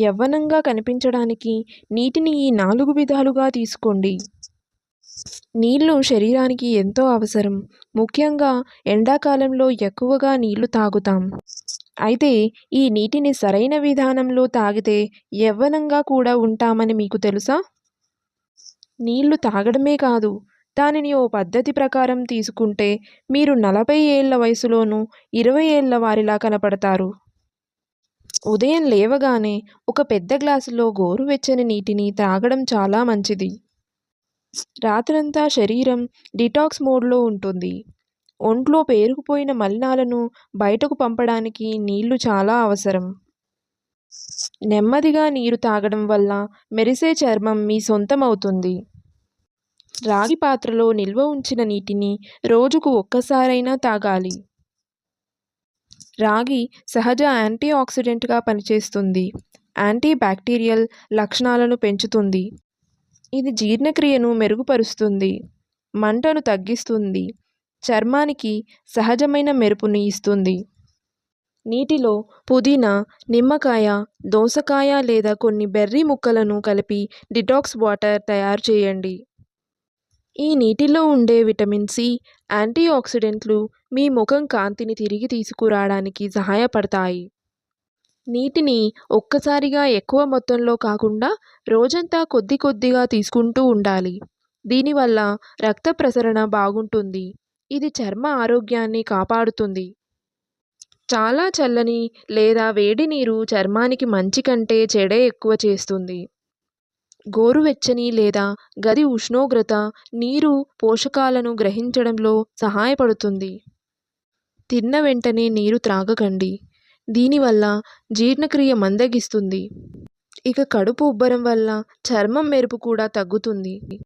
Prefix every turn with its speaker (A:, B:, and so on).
A: యవ్వనంగా కనిపించడానికి నీటిని ఈ నాలుగు విధాలుగా తీసుకోండి. నీళ్ళు శరీరానికి ఎంతో అవసరం. ముఖ్యంగా ఎండాకాలంలో ఎక్కువగా నీళ్ళు తాగుతాం. అయితే ఈ నీటిని సరైన విధానంలో తాగితే యవ్వనంగా కూడా ఉంటామని మీకు తెలుసా? నీళ్ళు తాగడమే కాదు దానిని ఓ పద్ధతి ప్రకారం తీసుకుంటే మీరు నలభై ఏళ్ళ వయసులోనూ ఇరవై ఏళ్ళ వారిలా కనపడతారు. ఉదయం లేవగానే ఒక పెద్ద గ్లాసులో గోరువెచ్చని నీటిని తాగడం చాలా మంచిది. రాత్రంతా శరీరం డిటాక్స్ మోడ్లో ఉంటుంది. ఒంట్లో పేరుకుపోయిన మలినాలను బయటకు పంపడానికి నీళ్ళు చాలా అవసరం. నెమ్మదిగా నీరు తాగడం వల్ల మెరిసే చర్మం మీ సొంతం అవుతుంది రాగి పాత్రలో నిల్వ ఉంచిన నీటిని రోజుకు ఒక్కసారైనా తాగాలి. రాగి సహజ యాంటీ ఆక్సిడెంట్గా పనిచేస్తుంది. యాంటీ బ్యాక్టీరియల్ లక్షణాలను పెంచుతుంది. ఇది జీర్ణక్రియను మెరుగుపరుస్తుంది. మంటను తగ్గిస్తుంది. చర్మానికి సహజమైన మెరుపుని ఇస్తుంది. నీటిలో పుదీనా నిమ్మకాయ దోసకాయ లేదా కొన్ని బెర్రీ ముక్కలను కలిపి డిటాక్స్ వాటర్ తయారు చేయండి. ఈ నీటిలో ఉండే విటమిన్ సి యాంటీ ఆక్సిడెంట్లు మీ ముఖం కాంతిని తిరిగి తీసుకురావడానికి సహాయపడతాయి. నీటిని ఒక్కసారిగా ఎక్కువ మొత్తంలో కాకుండా రోజంతా కొద్ది కొద్దిగా తీసుకుంటూ ఉండాలి. దీనివల్ల రక్త ప్రసరణ బాగుంటుంది. ఇది చర్మ ఆరోగ్యాన్ని కాపాడుతుంది. చాలా చల్లని లేదా వేడి నీరు చర్మానికి మంచి కంటే చెడే ఎక్కువ చేస్తుంది. గోరువెచ్చని లేదా గది ఉష్ణోగ్రత నీరు పోషకాలను గ్రహించడంలో సహాయపడుతుంది. తిన్న వెంటనే నీరు త్రాగకండి. దీనివల్ల జీర్ణక్రియ మందగిస్తుంది. ఇక కడుపు ఉబ్బరం వల్ల చర్మం మెరుపు కూడా తగ్గుతుంది.